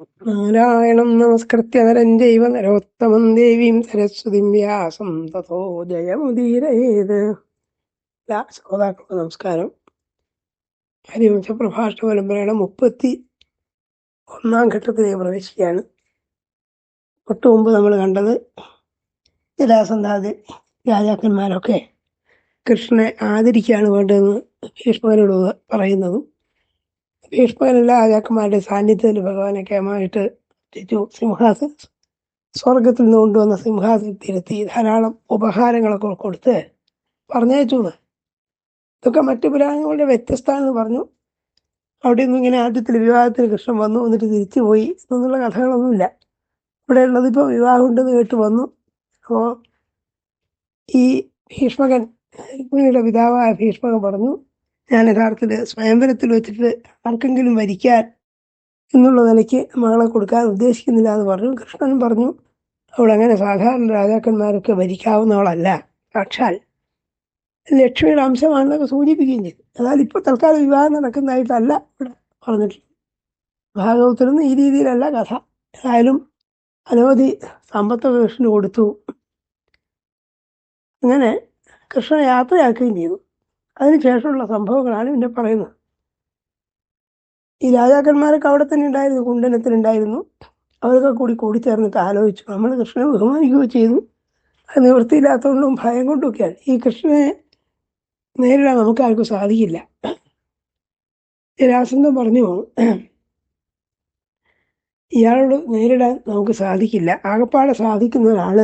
നാരായണം നമസ്കൃത്യ നരം ജൈവ നരോത്തമം ദേവീം സരസ്വതിം വ്യാസം തഥോ ജയമുദീരയേത്. എല്ലാ നമസ്കാരം. ഹരിവംശ പ്രഭാഷണ പരമ്പരയുടെ മുപ്പത്തി ഒന്നാം ഘട്ടത്തിലേക്ക് പ്രവേശിക്കുകയാണ്. തൊട്ടു മുമ്പ് നമ്മൾ കണ്ടത് ജലാസന്ധാതി രാജാക്കന്മാരൊക്കെ കൃഷ്ണനെ ആദരിക്കുകയാണ് വേണ്ടതെന്ന് ഭീഷ്മനോട് പറയുന്നതും ഭീഷ്മകൻ എല്ലാ രാജാക്കന്മാരുടെ സാന്നിധ്യത്തിൽ ഭഗവാനെ കേമായിട്ട് എത്തിച്ചു. സിംഹാസന സ്വർഗത്തിൽ നിന്ന് കൊണ്ടുവന്ന സിംഹാസനത്തിരുത്തി ധാരാളം ഉപഹാരങ്ങളൊക്കെ കൊടുത്ത് പറഞ്ഞയച്ചു. ഇതൊക്കെ മറ്റു പുരാണങ്ങളുടെ വ്യത്യസ്തമെന്ന് പറഞ്ഞു. അവിടെ നിന്നും ഇങ്ങനെ ആദ്യത്തിൽ വിവാഹത്തിന് കൃഷ്ണൻ വന്നു എന്നിട്ട് തിരിച്ചു പോയി എന്നുള്ള കഥകളൊന്നുമില്ല. ഇവിടെ ഉള്ളത് ഇപ്പോൾ വിവാഹം ഉണ്ടെന്ന് കേട്ട് വന്നു. അപ്പോൾ ഈ ഭീഷ്മകൻ രുക്മിണിയുടെ പിതാവായ ഭീഷ്മകൻ പറഞ്ഞു ഞാൻ യഥാർത്ഥത്തിൽ സ്വയംവരത്തിൽ വെച്ചിട്ട് ആർക്കെങ്കിലും വരിക്കാൻ എന്നുള്ള നിലയ്ക്ക് മകളെ കൊടുക്കാൻ ഉദ്ദേശിക്കുന്നില്ല എന്ന് പറഞ്ഞു. കൃഷ്ണൻ പറഞ്ഞു അവളങ്ങനെ സാധാരണ രാജാക്കന്മാരൊക്കെ ഭരിക്കാവുന്നവളല്ല. സാക്ഷാൽ ലക്ഷ്മിയുടെ അംശമാണെന്നൊക്കെ സൂചിപ്പിക്കുകയും ചെയ്തു. എന്നാൽ ഇപ്പോൾ തൽക്കാലം വിവാഹം നടക്കുന്നതായിട്ടല്ല ഇവിടെ പറഞ്ഞിട്ടുള്ളത്. ഭാഗവത്തിലൊന്നും ഈ രീതിയിലല്ല കഥ. ഏതായാലും അനവധി സമ്പത്തൊക്കെ കൃഷ്ണന് കൊടുത്തു. അങ്ങനെ കൃഷ്ണ യാത്രയാക്കുകയും ചെയ്തു. അതിനുശേഷമുള്ള സംഭവങ്ങളാണ് പിന്നെ പറയുന്നത്. ഈ രാജാക്കന്മാരൊക്കെ അവിടെ തന്നെ ഉണ്ടായിരുന്നു കുണ്ടനത്തിലുണ്ടായിരുന്നു അവരൊക്കെ കൂടി കൂടിച്ചേർന്നിട്ട് ആലോചിച്ചു. നമ്മൾ കൃഷ്ണനെ ബഹുമാനിക്കുകയോ ചെയ്തു. അത് നിവൃത്തിയില്ലാത്തതുകൊണ്ടും ഭയം കൊണ്ടുമൊക്കെയാണ്. ഈ കൃഷ്ണനെ നേരിടാൻ നമുക്ക് ആർക്കും സാധിക്കില്ല. രാസന്തം പറഞ്ഞു ഇയാളോട് നേരിടാൻ നമുക്ക് സാധിക്കില്ല. ആകപ്പാടെ സാധിക്കുന്ന ഒരാൾ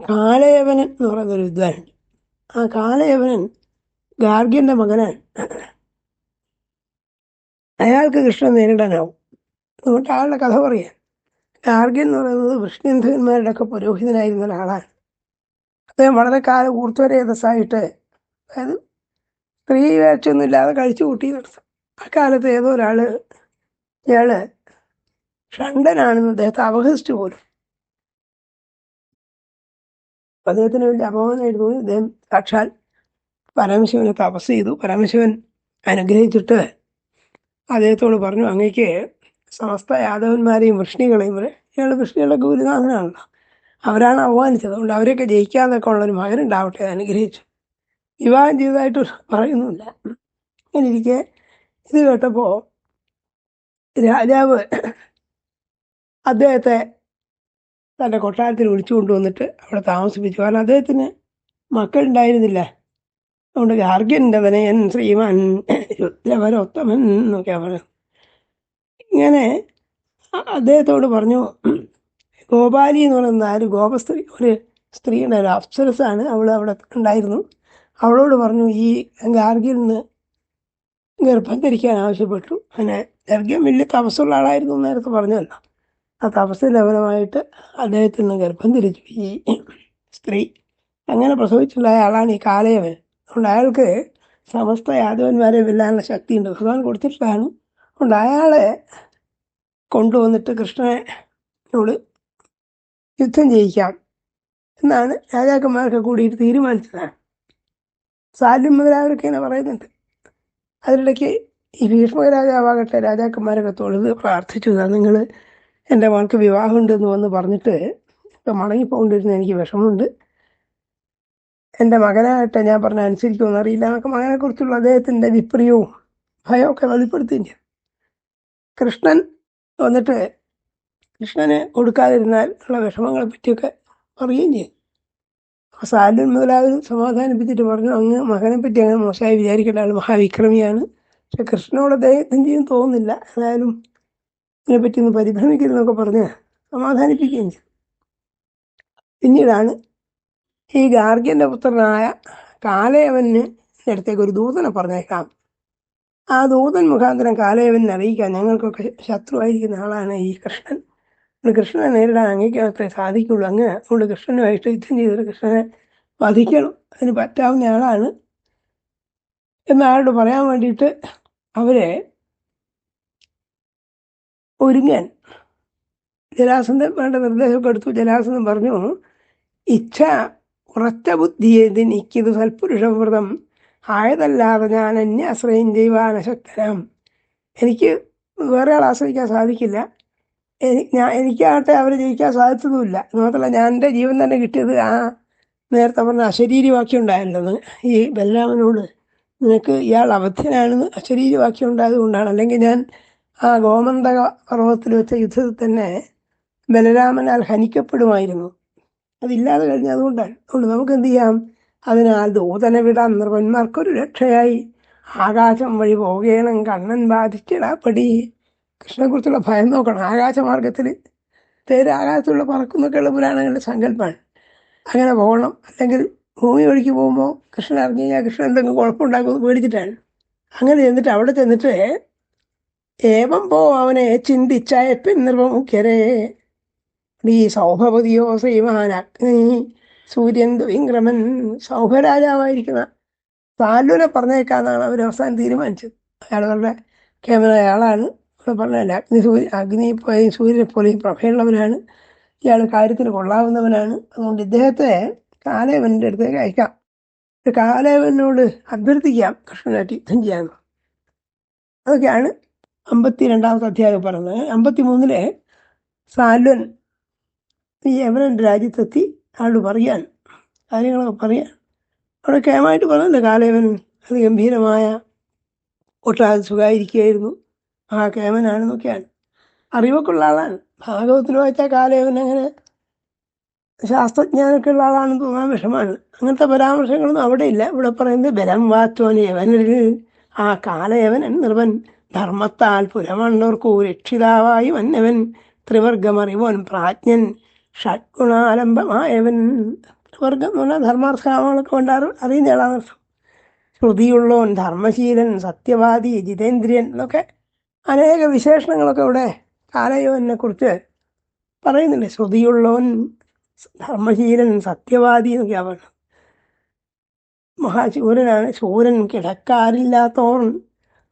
കാലയവനൻ എന്ന് പറയുന്ന ഒരു വിദ്വാനുണ്ട് ആ കാലയവനൻ ഗാർഗ്യന്റെ മകനാണ് അയാൾക്ക് കൃഷ്ണൻ നേരിടാനാവും. അതുകൊണ്ട് ആളുടെ കഥ പറയാൻ. ഗാർഗ്യൻ എന്ന് പറയുന്നത് വൃഷ്ണേന്ദ്രന്മാരുടെ ഒക്കെ പുരോഹിതനായിരുന്ന ഒരാളാണ്. അദ്ദേഹം വളരെ കാലം ഊർധ്വരേതസ്സായിട്ട് അതായത് സ്ത്രീ വേഴ്ചയൊന്നും ഇല്ലാതെ കഴിച്ചു കൂട്ടി നടത്തും ആ കാലത്ത് ഏതോ ഒരാൾ ഇയാൾ ഷണ്ടനാണെന്ന് അദ്ദേഹത്തെ അപഹസിച്ചു പോലും. അദ്ദേഹത്തിന് വലിയ അപമാനമായിരുന്നു. അദ്ദേഹം സാക്ഷാൽ പരമശിവനെ തപസ് ചെയ്തു പരമശിവൻ അനുഗ്രഹിച്ചിട്ട് അദ്ദേഹത്തോട് പറഞ്ഞു അങ്ങേക്ക് സമസ്ത യാദവന്മാരെയും വൃഷ്ണികളെയും വരെ ഇയാൾ വൃഷ്ണികളുടെ ഗുരുനാഥനാണല്ലോ. അവരാണ് അവമാനിച്ചത് അതുകൊണ്ട് അവരെയൊക്കെ ജയിക്കാതൊക്കെ ഉള്ളൊരു മകനുണ്ടാവട്ടെ ഉണ്ടാവട്ടെ അനുഗ്രഹിച്ചു. വിവാഹം ചെയ്തതായിട്ട് പറയുന്നുമില്ല അങ്ങനെ ഇരിക്കെ. ഇത് കേട്ടപ്പോൾ രാജാവ് അദ്ദേഹത്തെ തന്റെ കൊട്ടാരത്തിൽ വിളിച്ചു കൊണ്ടുവന്നിട്ട് അവിടെ താമസിപ്പിച്ചു. കാരണം അദ്ദേഹത്തിന് മക്കളുണ്ടായിരുന്നില്ല. അതുകൊണ്ട് ഗാർഗ്യന്റെ വനയൻ ശ്രീമാൻ രുദ്രവരോത്തമൻ എന്നൊക്കെ പറഞ്ഞു. ഇങ്ങനെ അദ്ദേഹത്തോട് പറഞ്ഞു ഗോപാലി എന്ന് പറയുന്ന ഒരു ഗോപസ്ത്രീ ഒരു സ്ത്രീയുടെ ഒരു അപ്സരസാണ് അവൾ അവിടെ ഉണ്ടായിരുന്നു. അവളോട് പറഞ്ഞു ഈ ഗാർഗിൽ നിന്ന് ഗർഭം ധരിക്കാൻ ആവശ്യപ്പെട്ടു. അങ്ങനെ ഗർഗ്യം വലിയ തപസ്സുള്ള ആളായിരുന്നു നേരത്തെ പറഞ്ഞല്ലോ. ആ തപസ് ലവനമായിട്ട് അദ്ദേഹത്തിന് ഗർഭം ധരിച്ചു. ഈ സ്ത്രീ അങ്ങനെ പ്രസവിച്ചിട്ടുള്ള ആളാണ് ഈ കാലയവൻ അതുകൊണ്ട് അയാൾക്ക് സമസ്ത യാദവന്മാരെ വെല്ലാനുള്ള ശക്തിയുണ്ട്. ഭഗവാൻ കൊടുത്തിട്ടാണ് അതുകൊണ്ട് അയാളെ കൊണ്ടുവന്നിട്ട് കൃഷ്ണനോട് യുദ്ധം ചെയ്യിക്കാം എന്നാണ് രാജാക്കന്മാരൊക്കെ കൂടിയിട്ട് തീരുമാനിച്ചതാണ്. സാല്യം മുതലായവരൊക്കെ ഇങ്ങനെ പറയുന്നുണ്ട്. അതിനിടയ്ക്ക് ഈ ഭീഷ്മ രാജാവാകട്ടെ രാജാക്കന്മാരൊക്കെ തൊഴുത് പ്രാർത്ഥിച്ചു. നിങ്ങൾ എന്റെ മകൾക്ക് വിവാഹമുണ്ടെന്ന് വന്ന് പറഞ്ഞിട്ട് ഇപ്പം മടങ്ങിപ്പോകൊണ്ടിരുന്ന എനിക്ക് വിഷമമുണ്ട്. എന്റെ മകനാകട്ടെ ഞാൻ പറഞ്ഞ അനുസരിക്കുമെന്ന് അറിയില്ല എന്നൊക്കെ മകനെക്കുറിച്ചുള്ള അദ്ദേഹത്തിന്റെ വിപ്രിയവും ഭയമൊക്കെ വെളിപ്പെടുത്തുകയും ചെയ്തു കൃഷ്ണൻ വന്നിട്ട് കൃഷ്ണന് കൊടുക്കാതിരുന്നാൽ ഉള്ള വിഷമങ്ങളെ പറ്റിയൊക്കെ പറയുകയും ചെയ്യും അപ്പോൾ സാലൻ മുതലാവർ സമാധാനിപ്പിച്ചിട്ട് പറഞ്ഞു അങ്ങ് മകനെ പറ്റി അങ്ങനെ മോശമായി വിചാരിക്കേണ്ട ആൾ മഹാവിക്രമിയാണ്. പക്ഷെ കൃഷ്ണനോട് അദ്ദേഹത്തിന് ചെയ്യും തോന്നുന്നില്ല. എന്നാലും ഇതിനെപ്പറ്റി ഒന്ന് പരിഭ്രമിക്കരുതെന്നൊക്കെ പറഞ്ഞ് സമാധാനിപ്പിക്കുകയും ചെയ്യും പിന്നീടാണ് ഈ ഗാർഗ്യന്റെ പുത്രനായ കാലയവന് അടുത്തേക്ക് ഒരു ദൂതനെ പറഞ്ഞേക്കാം. ആ ദൂതൻ മുഖാന്തരം കാലയവനെ അറിയിക്കാം ഞങ്ങൾക്കൊക്കെ ശത്രുവായിരിക്കുന്ന ആളാണ് ഈ കൃഷ്ണൻ. കൃഷ്ണനെ നേരിടാൻ അങ്ങേക്ക് മാത്രമേ സാധിക്കുള്ളൂ. അങ്ങ് അതുകൊണ്ട് കൃഷ്ണനുമായിട്ട് യുദ്ധം ചെയ്തിട്ട് കൃഷ്ണനെ വധിക്കണം. അതിന് പറ്റാവുന്ന ആളാണ്. എന്നയാളോട് പറയാൻ വേണ്ടിയിട്ട് അവരെ ഒരുങ്ങാൻ ജലാസന്ധൻ വേണ്ട നിർദ്ദേശമൊക്കെ എടുത്തു. പറഞ്ഞു ഇച്ഛ ഉറച്ച ബുദ്ധിയെ ഇക്കിത് സൽപുരുഷവ്രതം. ആയതല്ലാതെ ഞാൻ എന്നെ ആശ്രയം ചെയ്യുവാൻ അശക്തനാം എനിക്ക് വേറെ ആൾ ആശ്രയിക്കാൻ സാധിക്കില്ല. ഞാൻ എനിക്കാകട്ടെ അവരെ ജയിക്കാൻ സാധിച്ചതുമില്ല. മാത്രമല്ല ഞാൻ എന്റെ ജീവൻ തന്നെ കിട്ടിയത് ആ നേരത്തെ പറഞ്ഞ അശരീരി വാക്യം ഉണ്ടായല്ലോ ഈ ബലരാമനോട് നിനക്ക് ഇയാൾ അബദ്ധനാണെന്ന് അശരീരി വാക്യം ഉണ്ടായത് കൊണ്ടാണ് അല്ലെങ്കിൽ ഞാൻ ആ ഗോമന്തക പർവതത്തിൽ വെച്ച യുദ്ധത്തിൽ തന്നെ ബലരാമനാൽ ഹനിക്കപ്പെടുമായിരുന്നു. അതില്ലാതെ കഴിഞ്ഞ അതുകൊണ്ടാണ് അതുകൊണ്ട് നമുക്ക് എന്ത് ചെയ്യാം? അതിനാൽ ദൂതനെ വിടാൻ നിർവന്മാർക്കൊരു രക്ഷയായി. ആകാശം വഴി പോകേണം കണ്ണൻ ബാധിച്ചിടാപ്പടി കൃഷ്ണനെക്കുറിച്ചുള്ള ഭയം നോക്കണം. ആകാശമാർഗത്തിൽ തേര് ആകാശത്തുള്ള പറക്കുന്നൊക്കെയുള്ള പുരാണങ്ങളുടെ സങ്കല്പമാണ് അങ്ങനെ പോകണം. അല്ലെങ്കിൽ ഭൂമി വഴിക്ക് പോകുമ്പോൾ കൃഷ്ണൻ അറിഞ്ഞു കഴിഞ്ഞാൽ കൃഷ്ണൻ എന്തെങ്കിലും കുഴപ്പമുണ്ടാക്കുമെന്ന് പേടിച്ചിട്ടാണ്. അങ്ങനെ ചെന്നിട്ട് അവിടെ ചെന്നിട്ട് ഏവം പോ അവനെ ചിന്തിച്ചായ പിന്നിർവമുഖ്യരേ ഈ സൗഭവതിയോ ശ്രീമാൻ സൂര്യൻ വിക്രമൻ സൗഭരാജാവായിരിക്കുന്ന താലൂനെ പറഞ്ഞേക്കാന്നാണ് അവർ അവസാനം തീരുമാനിച്ചത്. അയാളുകളുടെ കേമന അയാളാണ്. ഇവിടെ പറഞ്ഞല്ല അഗ്നി സൂര്യ അഗ്നി സൂര്യനെ പോലെ പ്രഭയുള്ളവനാണ്. ഇയാൾ കാര്യത്തിന് കൊള്ളാവുന്നവനാണ്. അതുകൊണ്ട് ഇദ്ദേഹത്തെ കാലേവന്റെ അടുത്തേക്ക് അയക്കാം. കാലേവനോട് അഭ്യർത്ഥിക്കാം കൃഷ്ണനായിട്ട് യുദ്ധം ചെയ്യാമെന്ന് അതൊക്കെയാണ് അമ്പത്തി രണ്ടാമത്തെ അധ്യായം പറഞ്ഞത്. അമ്പത്തി മൂന്നിലെ സാൽവൻ ഈ യവനന്റെ രാജ്യത്തെത്തി ആളോട് പറയാൻ കാര്യങ്ങളൊക്കെ പറയാൻ. അവിടെ കേമായിട്ട് പറഞ്ഞില്ല കാലേവൻ അത് ഗംഭീരമായ ഒട്ടാകെ സുഖമായിരിക്കുകയായിരുന്നു ആ കേമനാണെന്നൊക്കെയാണ് അറിവൊക്കെ ഉള്ള ആളാണ്. ഭാഗവത്തിൽ വായിച്ചാൽ കാലേവൻ അങ്ങനെ ശാസ്ത്രജ്ഞാനൊക്കെ ഉള്ള ആളാണെന്ന് തോന്നാൻ വിഷമാണ് അങ്ങനത്തെ പരാമർശങ്ങളൊന്നും അവിടെ ഇല്ല. ഇവിടെ പറയുന്നത് ബലം വാത്തോൻ യവനിൽ ആ കാലയവൻ നിർവൻ ധർമ്മത്താൽ പുരമണ്ണോർക്കു രക്ഷിതാവായി വന്നവൻ ത്രിവർഗമറിവൻ പ്രാജ്ഞൻ ഷഡ്ഗുണാലംബമായവൻ ത്രിവർഗം എന്ന് പറഞ്ഞാൽ ധർമാർത്ഥകാമങ്ങളൊക്കെ ഉണ്ടാറ് അറി- അറിയുന്ന ആളാണ് ശ്രുതിയുള്ളവൻ ധർമ്മശീലൻ സത്യവാദി ജിതേന്ദ്രിയൻ എന്നൊക്കെ അനേക വിശേഷണങ്ങളൊക്കെ ഇവിടെ കാലയോനെ കുറിച്ച് പറയുന്നുണ്ട്. ശ്രുതിയുള്ളവൻ ധർമ്മശീലൻ സത്യവാദി എന്നൊക്കെ പറഞ്ഞു മഹാശൂരനാണ്. ശൂരൻ കിടക്കാരില്ലാത്തോൺ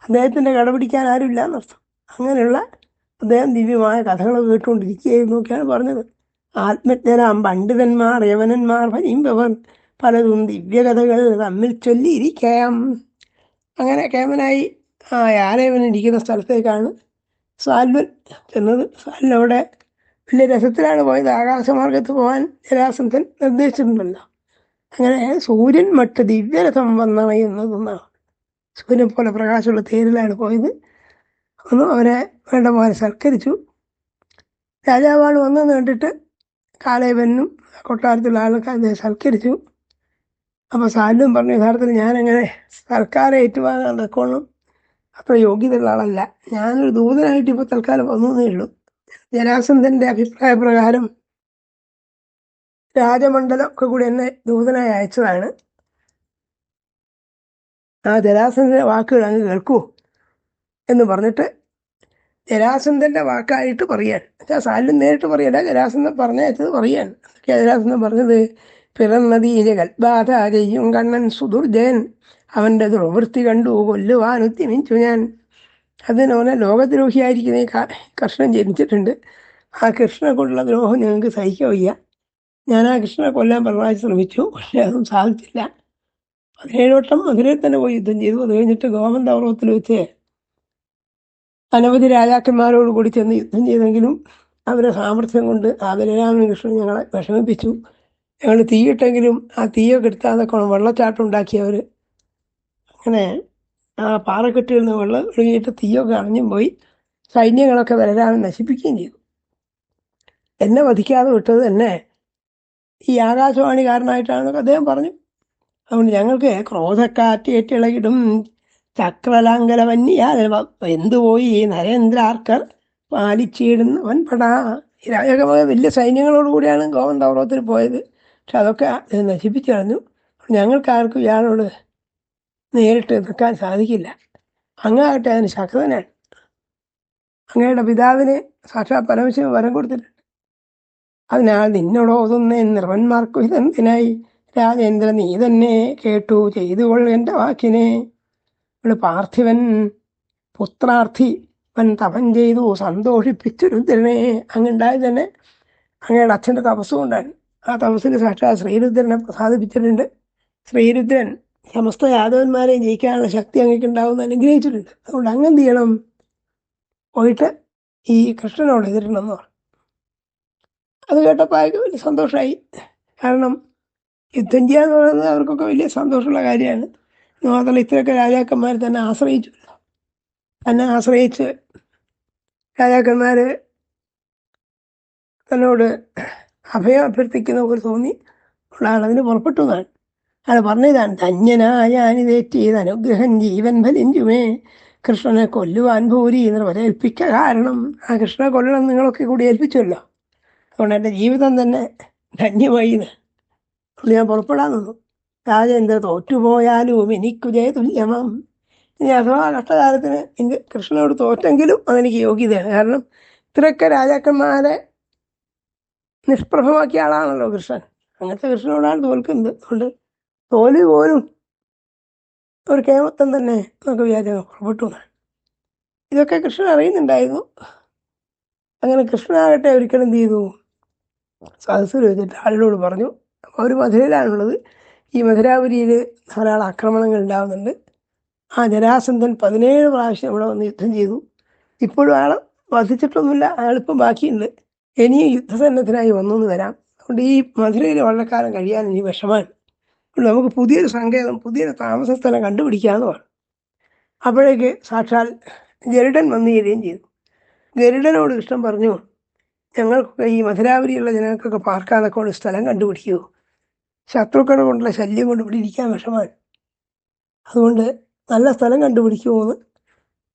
അദ്ദേഹത്തിന്റെ കടപിടിക്കാൻ ആരുമില്ല എന്നർത്ഥം. അങ്ങനെയുള്ള അദ്ദേഹം ദിവ്യമായ കഥകൾ കേട്ടുകൊണ്ടിരിക്കുകയായിരുന്നു എന്നൊക്കെയാണ് പറഞ്ഞത്. ആത്മജ്ഞരാം പണ്ഡിതന്മാർ യവനന്മാർ ഭരിമ്പവർ പലതും ദിവ്യകഥകൾ തമ്മിൽ ചൊല്ലിയിരിക്കാം. അങ്ങനെ കേമനായി ആ യാരേവൻ ഇരിക്കുന്ന സ്ഥലത്തേക്കാണ് സാൽവൻ ചെന്നത്. സാൽവൻ വലിയ രസത്തിലാണ് പോയത്. ആകാശമാർഗത്ത് പോകാൻ ജരാസന്ധൻ നിർദ്ദേശിച്ചിട്ടുണ്ടല്ലോ. അങ്ങനെ സൂര്യൻ മട്ട് ദിവ്യരഥം വന്നണയുന്നതെന്നാണ് സൂര്യൻ പോലെ പ്രകാശമുള്ള തേരിലാണ് പോയത്. ഒന്നും അവരെ വേണ്ട പോലെ സൽക്കരിച്ചു. രാജാവാണ് വന്നതെന്ന് കണ്ടിട്ട് കാലേവനും കൊട്ടാരത്തിലുള്ള അദ്ദേഹം സൽക്കരിച്ചു. അപ്പോൾ സാലും പറഞ്ഞു യഥാർത്ഥത്തിൽ ഞാനങ്ങനെ സർക്കാരെ ഏറ്റുവാങ്ങാൻ തക്കോണം അത്ര യോഗ്യതയുള്ള ആളല്ല. ഞാനൊരു ദൂതനായിട്ട് ഇപ്പോൾ തൽക്കാലം വന്നതേ ഉള്ളൂ. ജരാസന്ധന്റെ അഭിപ്രായ പ്രകാരം രാജമണ്ഡലം ഒക്കെ കൂടി എന്നെ ദൂതനായി അയച്ചതാണ്. ആ ജരാസന്ധന്റെ വാക്കുകൾ അങ്ങ് കേൾക്കൂ എന്ന് പറഞ്ഞിട്ട് ജരാസന്ധന്റെ വാക്കായിട്ട് പറയാൻ എന്നുവെച്ചാൽ സാലും നേരിട്ട് പറയല്ല ജരാസന്ധൻ പറഞ്ഞയച്ചത് പറയാൻ എന്തൊക്കെയാ ജരാസന്ധൻ പറഞ്ഞത്? പിറന്നതീരെ കൽബാധാരയും കണ്ണൻ സുദുർജയൻ അവന്റെ ദുർവൃത്തി കണ്ടു കൊല്ലുവാൻ ഉദ്യമിച്ചു ഞാൻ. അതിനോനെ ലോകദ്രോഹിയായിരിക്കുന്ന കൃഷ്ണൻ ജനിച്ചിട്ടുണ്ട്. ആ കൃഷ്ണനെ കൊണ്ടുള്ള ദ്രോഹം ഞങ്ങൾക്ക് സഹിക്കാൻ വയ്യ. ഞാൻ ആ കൃഷ്ണനെ കൊല്ലാൻ പലവാഴ്ച ശ്രമിച്ചു. പക്ഷേ അതും സാധിച്ചില്ല. പതിനേഴ് വട്ടം മധുരയിൽ തന്നെ പോയി യുദ്ധം ചെയ്തു. അത് കഴിഞ്ഞിട്ട് പർവതത്തിൽ വെച്ച് അനവധി രാജാക്കന്മാരോട് കൂടി ചെന്ന് യുദ്ധം ചെയ്തെങ്കിലും അവരെ സാമർഥ്യം കൊണ്ട് ആ ബലരാമൻ കൃഷ്ണൻ ഞങ്ങളെ വിഷമിപ്പിച്ചു. ഞങ്ങൾ തീയിട്ടെങ്കിലും ആ തീയൊക്കെ എടുത്താതെ എടുത്താതൊക്കെ വെള്ളച്ചാട്ടം ഉണ്ടാക്കിയവർ അങ്ങനെ ആ പാറക്കെട്ടിൽ നിന്ന് വെള്ളം ഒഴുകിയിട്ട് തീയൊക്കെ അണഞ്ഞും പോയി സൈന്യങ്ങളൊക്കെ ബലരാമൻ നശിപ്പിക്കുകയും ചെയ്തു. എന്നെ വധിക്കാതെ വിട്ടത് തന്നെ ഈ ആകാശവാണി കാരണമായിട്ടാണെന്നൊക്കെ അദ്ദേഹം പറഞ്ഞു. അതുകൊണ്ട് ഞങ്ങൾക്ക് ക്രോധക്കാറ്റേറ്റിളകിടും ചക്രലാങ്കല വന്യാതെ എന്തുപോയി ഈ നരേന്ദ്രാർക്കർ പാലിച്ചിടുന്ന വൻപട ഈ രാജകമായ വലിയ സൈന്യങ്ങളോട് കൂടിയാണ് പോയത്. പക്ഷെ അതൊക്കെ നശിപ്പിച്ചു കളഞ്ഞു. ഞങ്ങൾക്കാർക്കും ഇയാളോട് നേരിട്ട് നിൽക്കാൻ സാധിക്കില്ല. അങ്ങാകട്ടെ അതിന് ശക്തനാണ്. അങ്ങയുടെ പിതാവിന് സാക്ഷാത് പരമശിവൻ വരം കൊടുത്തിട്ടുണ്ട്. അതിനാൽ നിന്നോടോതുന്ന നിർവന്മാർക്കു ഇതെന്തിനായി? രാജേന്ദ്ര നീ തന്നെ കേട്ടു ചെയ്തുകൊള്ളു എന്റെ വാക്കിനെ. ഇവിടെ പാർത്ഥിവൻ പുത്രാർത്ഥി വൻ തപം ചെയ്തു സന്തോഷിപ്പിച്ചു രുദ്രനെ അങ്ങുണ്ടായത് തന്നെ അങ്ങയുടെ അച്ഛന്റെ തപസ്സും കൊണ്ടാണ് ആ തപസ്സിന് സാക്ഷാത് ശ്രീരുദ്രനെ പ്രസാദിപ്പിച്ചിട്ടുണ്ട്. ശ്രീരുദ്രൻ സമസ്ത യാദവന്മാരെയും ജയിക്കാനുള്ള ശക്തി അങ്ങേക്ക് ഉണ്ടാവുമെന്ന് അനുഗ്രഹിച്ചിട്ടുണ്ട്. അതുകൊണ്ട് അങ്ങ് എന്ത് ചെയ്യണം പോയിട്ട് ഈ കൃഷ്ണനോട് എതിരണമെന്ന് പറഞ്ഞു. അത് കേട്ടപ്പോൾ അയാൾക്ക് വലിയ സന്തോഷമായി. കാരണം യുദ്ധം ചെയ്യുക എന്ന് പറയുന്നത് അവർക്കൊക്കെ വലിയ സന്തോഷമുള്ള കാര്യമാണ്. മാത്രമല്ല ഇത്രയൊക്കെ രാജാക്കന്മാർ തന്നെ ആശ്രയിച്ചു തന്നെ ആശ്രയിച്ച് രാജാക്കന്മാർ തന്നോട് അഭയം അഭ്യർത്ഥിക്കുന്ന പോലെ തോന്നി ഉള്ള ആളതിന് എന്നാണ്. അയാൾ പറഞ്ഞതാണ് ധന്യനായാനിതേറ്റിയത് അനുഗ്രഹം ജീവൻ ഫലിഞ്ചുമേ. കൃഷ്ണനെ കൊല്ലുവാൻ ഭൂരി എന്ന് ഏൽപ്പിക്ക കാരണം. ആ കൃഷ്ണനെ കൊല്ലണം നിങ്ങളൊക്കെ കൂടി ഏൽപ്പിച്ചല്ലോ. അതുകൊണ്ട് എന്റെ ജീവിതം തന്നെ ധന്യമായി ഞാൻ പുറപ്പെടാൻ നിന്നു. രാജേന്ദ്ര തോറ്റുപോയാലും എനിക്കു ജയ തുല്യമാം. ഇനി അഥവാ കഷ്ടകാലത്തിന് എനിക്ക് കൃഷ്ണനോട് തോറ്റെങ്കിലും അതെനിക്ക് യോഗ്യതയാണ്. കാരണം ഇത്രയൊക്കെ രാജാക്കന്മാരെ നിഷ്പ്രഭമാക്കിയ ആളാണല്ലോ കൃഷ്ണൻ. അങ്ങനത്തെ കൃഷ്ണനോടാണ് തോൽക്കുന്നത്. അതുകൊണ്ട് തോൽവി പോലും ഒരു കേമത്വം തന്നെ നമുക്ക് വിചാരിച്ചു പുറപ്പെട്ടു ഇതൊക്കെ കൃഷ്ണൻ അറിയുന്നുണ്ടായിരുന്നു. അങ്ങനെ കൃഷ്ണനാകട്ടെ ഒരിക്കലും എന്ത് ചെയ്തു? സദസ്സിൽ വെച്ചിട്ട് ആളിനോട് പറഞ്ഞു. അവർ മധുരയിലാണുള്ളത്. ഈ മധുരാപുരിയിൽ ധാരാളം ആക്രമണങ്ങൾ ഉണ്ടാകുന്നുണ്ട് ആ ജരാസന്ധൻ പതിനേഴ് പ്രാവശ്യം ഇവിടെ വന്ന് യുദ്ധം ചെയ്തു. ഇപ്പോഴും അയാൾ വധിച്ചിട്ടൊന്നുമില്ല. അയാളിപ്പം ബാക്കിയുണ്ട്. ഇനിയും യുദ്ധസന്നദ്ധനായി വന്നു എന്ന് വരാം. അതുകൊണ്ട് ഈ മധുരയിൽ വളരെക്കാലം കാലം കഴിയാൻ ഇനി വിഷമാണ് നമുക്ക് പുതിയൊരു സങ്കേതം പുതിയൊരു താമസ സ്ഥലം കണ്ടുപിടിക്കാമെന്ന് പറഞ്ഞു അപ്പോഴേക്ക് സാക്ഷാൽ ഗരുഡൻ വന്നു ചേരുകയും ചെയ്തു. ഗരുഡനോട് ഇഷ്ടം പറഞ്ഞു ഞങ്ങൾക്കൊക്കെ ഈ മധുരാപുരിയുള്ള ജനങ്ങൾക്കൊക്കെ പാർക്കാനൊക്കെ ഒരു സ്ഥലം കണ്ടുപിടിക്കൂ. ശത്രുക്കളെ കൊണ്ടുള്ള ശല്യം കൊണ്ട് ഇവിടെ ഇരിക്കാൻ വിഷമാണ് അതുകൊണ്ട് നല്ല സ്ഥലം കണ്ടുപിടിക്കുമോ എന്ന്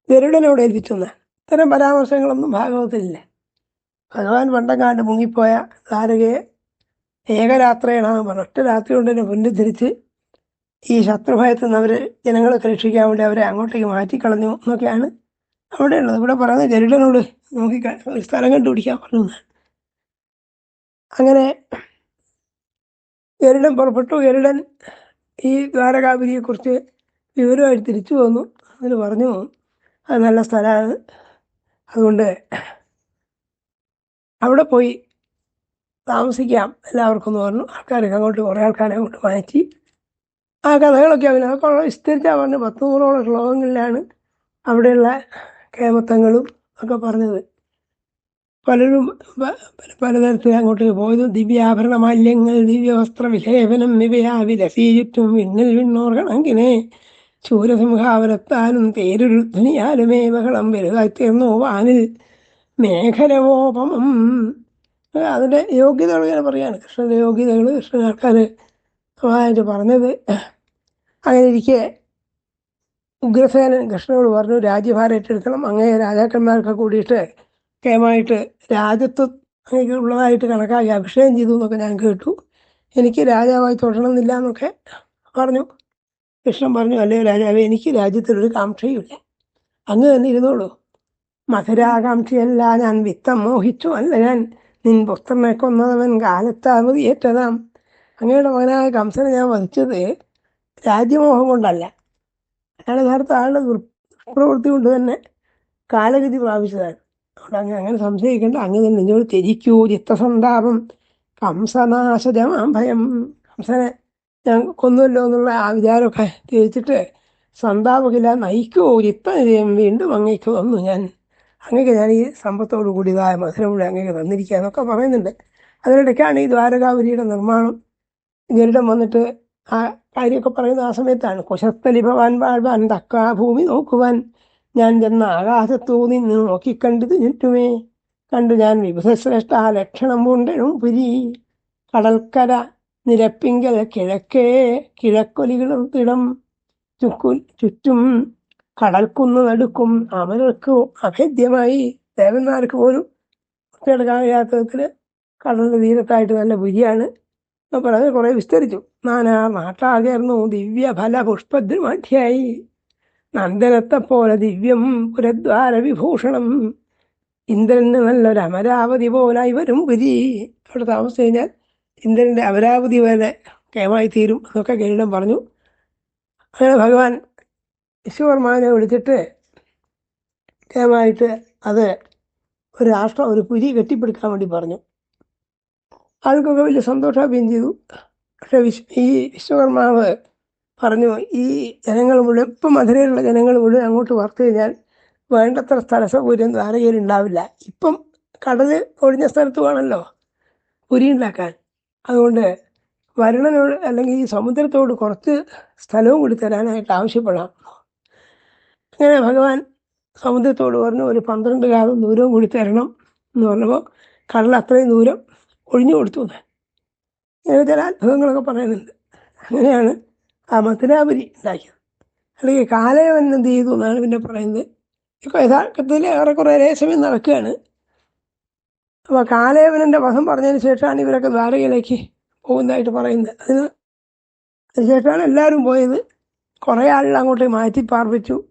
ഗരുഡനോട് ഏൽപ്പിച്ചു എന്നാണ് ഇത്തരം പരാമർശങ്ങളൊന്നും ഭാഗവതത്തിലില്ല. ഭഗവാൻ പണ്ടങ്ങാണ്ട് മുങ്ങിപ്പോയ താരകയെ ഏകരാത്രയാണ് ഒറ്റ രാത്രി കൊണ്ട് തന്നെ പുനരുദ്ധരിച്ച് ഈ ശത്രുഭയത്തിൽ നിന്ന് അവർ ജനങ്ങളെ രക്ഷിക്കാൻ വേണ്ടി അവരെ അങ്ങോട്ടേക്ക് മാറ്റിക്കളഞ്ഞു എന്നൊക്കെയാണ് അവിടെയുള്ളത്. ഇവിടെ പറയുന്നത് ഗരുഡനോട് നോക്കി ഒരു സ്ഥലം കണ്ടുപിടിക്കാൻ പറഞ്ഞു അങ്ങനെ ഗരുഡൻ പുറപ്പെട്ടു. ഗരുഡൻ ഈ ദ്വാരകാപുരിയെക്കുറിച്ച് വിവരമായിട്ട് തിരിച്ചു വന്നു. അതിന് പറഞ്ഞു അത് നല്ല സ്ഥലമാണ്. അതുകൊണ്ട് അവിടെ പോയി താമസിക്കാം എല്ലാവർക്കും എന്ന് പറഞ്ഞു. ആൾക്കാരൊക്കെ അങ്ങോട്ട് കുറേ ആൾക്കാരെ അങ്ങോട്ട് മാറ്റി. ആ കഥകളൊക്കെ അവന് അതൊക്കെ വിസ്തരിച്ചാൽ പറഞ്ഞു പത്ത് നൂറോളം ശ്ലോകങ്ങളിലാണ് അവിടെയുള്ള കേമത്തങ്ങളും ഒക്കെ പറഞ്ഞത്. പലരും പല പല പലതരത്തിൽ അങ്ങോട്ട് പോയത്. ദിവ്യാഭരണ മാല്യങ്ങൾ ദിവ്യവസ്ത്ര വിലേപനം ഇവയാ വിലസീചുറ്റും വിണ്ണിൽ വിണ്ണോർ കണക്കിനെ ശൂരസിംഹാവരത്താലും തേരുരുദ്ധനിയാലുമേ ബഹളം വലുതായി തീർന്നു. വാനിൽ മേഖലവോപമം അതിന്റെ യോഗ്യതകൾ ഇങ്ങനെ പറയാണ്. കൃഷ്ണന്റെ യോഗ്യതകൾ കൃഷ്ണൻ ആൾക്കാർ ആയിട്ട് പറഞ്ഞത്. അങ്ങനെ ഇരിക്കെ ഉഗ്രസേനൻ കൃഷ്ണനോട് പറഞ്ഞു രാജ്യഭാരം ഏറ്റെടുക്കണം. അങ്ങേ രാജാക്കന്മാർക്ക് കൂടിയിട്ട് കേമായിട്ട് രാജ്യത്ത് ഉള്ളതായിട്ട് കണക്കാക്കി അഭിഷേകം ചെയ്തു എന്നൊക്കെ ഞാൻ കേട്ടു. എനിക്ക് രാജാവായി തുടരണമെന്നില്ല എന്നൊക്കെ പറഞ്ഞു. കൃഷ്ണൻ പറഞ്ഞു അല്ലേ രാജാവേ എനിക്ക് രാജ്യത്തിലൊരു കാംക്ഷയുമില്ല. അങ്ങ് തന്നെ ഇരുന്നോളൂ. മധുരാകാംക്ഷയല്ല ഞാൻ വിത്തം മോഹിച്ചു. അല്ല ഞാൻ നിൻ പുത്രനെ കൊന്നതവൻ കാലത്താമതി ഏറ്റതാം അങ്ങയുടെ മകനായ കംസനെ ഞാൻ വധിച്ചത് രാജ്യമോഹം കൊണ്ടല്ല. അയാൾ യഥാർത്ഥ ആളുടെ ദുഷ്പ്രവൃത്തി കൊണ്ട് തന്നെ കാലഗതി പ്രാപിച്ചതാണ്. അതുകൊണ്ട് അങ്ങ് അങ്ങനെ സംശയിക്കേണ്ട. അങ്ങ് തന്നെ നെഞ്ചോട് ത്യജിക്കൂ. ചിത്തസന്താപം. കംസനാശജമാം ഭയം. കംസനെ ഞാൻ കൊന്നുവല്ലോ എന്നുള്ള ആ വിചാരമൊക്കെ ത്യജിച്ചിട്ട് സന്താപമില്ല നയിക്കൂ. ചിത്തം വീണ്ടും അങ്ങേക്ക് വന്നു ഞാൻ. അങ്ങേക്ക് ഞാൻ ഈ സമ്പത്തോടു കൂടിയതായ മധുരം കൂടി അങ്ങേക്ക് തന്നിരിക്കുക എന്നൊക്കെ പറയുന്നുണ്ട്. അതിനിടയ്ക്കാണ് ഈ ദ്വാരകാപുരിയുടെ നിർമ്മാണം. ഗരുഡൻ വന്നിട്ട് ആ കാര്യമൊക്കെ പറയുന്ന ആ സമയത്താണ്. കുശസ്ഥലിഭവാൻ വാഴ്വാൻ തക്ക ഭൂമി നോക്കുവാൻ. ഞാൻ ചെന്ന ആകാശത്തൂന്നി നോക്കിക്കണ്ടത് ചുറ്റുമേ. കണ്ടു ഞാൻ വിഭുധശ്രേഷ്ഠ ലക്ഷണം പൂണ്ടനും പുരി. കടൽക്കര നിരപ്പിങ്കൽ കിഴക്കേ കിഴക്കൊലികളും ചുക്കു ചുറ്റും കടൽക്കുന്ന് നടുക്കും. അവർക്ക് അഭേദ്യമായി ദേവന്മാർക്ക് പോലും ഒറ്റയെടുക്കാൻ കഴിയാത്ത വിധത്തിൽ കടലിന്റെ തീരത്തായിട്ട് നല്ല പുരിയാണ്. അപ്പോൾ അത് കുറേ വിസ്തരിച്ചു. നാനാ നാട്ടാകേർന്നു ദിവ്യ ഫല പുഷ്പദ്രുമാഠ്യായി നന്ദനത്തെ പോലെ ദിവ്യം പുരദ്വാര വിഭൂഷണം ഇന്ദ്രന് നല്ലൊരു അമരാവതി പോലായി വരും ഗതി അവിടെ താമസിച്ചു കഴിഞ്ഞാൽ ഇന്ദ്രന്റെ അമരാവതി വരെ കേമായി തീരും എന്നൊക്കെ ഗരുഡൻ പറഞ്ഞു. അങ്ങനെ ഭഗവാൻ വിശ്വകർമാവിനെ വിളിച്ചിട്ട് കേമായിട്ട് അത് ഒരു രാഷ്ട്രം ഒരു പുരി കെട്ടിപ്പിടിക്കാൻ വേണ്ടി പറഞ്ഞു. ആൾക്കൊക്കെ വലിയ സന്തോഷമാവുകയും ചെയ്തു. പക്ഷേ വിശ്വ ഈ വിശ്വകർമാവ് പറഞ്ഞു ഈ ജനങ്ങൾ മുഴുവൻ ഇപ്പം മധുരയിലുള്ള ജനങ്ങൾ മുഴുവൻ അങ്ങോട്ട് വാർത്തു കഴിഞ്ഞാൽ വേണ്ടത്ര സ്ഥല സൗകര്യം ധാരകയിൽ ഉണ്ടാവില്ല. ഇപ്പം കടൽ ഒഴിഞ്ഞ സ്ഥലത്ത് വേണമല്ലോ പുരി ഉണ്ടാക്കാൻ. അതുകൊണ്ട് വരുണനോട് അല്ലെങ്കിൽ ഈ സമുദ്രത്തോട് കുറച്ച് സ്ഥലവും കൂടി തരാനായിട്ട് ആവശ്യപ്പെടാം അങ്ങനെ ഭഗവാൻ സമുദ്രത്തോട് പറഞ്ഞു ഒരു പന്ത്രണ്ട് കാലം ദൂരവും കൂടി തരണം. എന്ന് പറഞ്ഞപ്പോൾ കടൽ അത്രയും ദൂരം ഒഴിഞ്ഞു കൊടുത്തു. ഇങ്ങനെ ചില അത്ഭുതങ്ങളൊക്കെ പറയുന്നുണ്ട്. അങ്ങനെയാണ് ആ മഥുരാപുരി ഉണ്ടാക്കിയത് അല്ലെങ്കിൽ കാലയവൻ എന്ത് ചെയ്തു എന്നാണ് പിന്നെ പറയുന്നത്. യഥാർത്ഥത്തിൽ ഏറെക്കുറെ ഒരേ സമയം നടക്കുകയാണ്. അപ്പോൾ കാലയവനന്റെ വധം പറഞ്ഞതിന് ശേഷമാണ് ഇവരൊക്കെ ദ്വാരകയിലേക്ക് പോകുന്നതായിട്ട് പറയുന്നത്. അതിന് അതിനുശേഷമാണ് എല്ലാവരും പോയത്. കുറേ ആളുകൾ അങ്ങോട്ട് മാറ്റി പാർപ്പിച്ചു.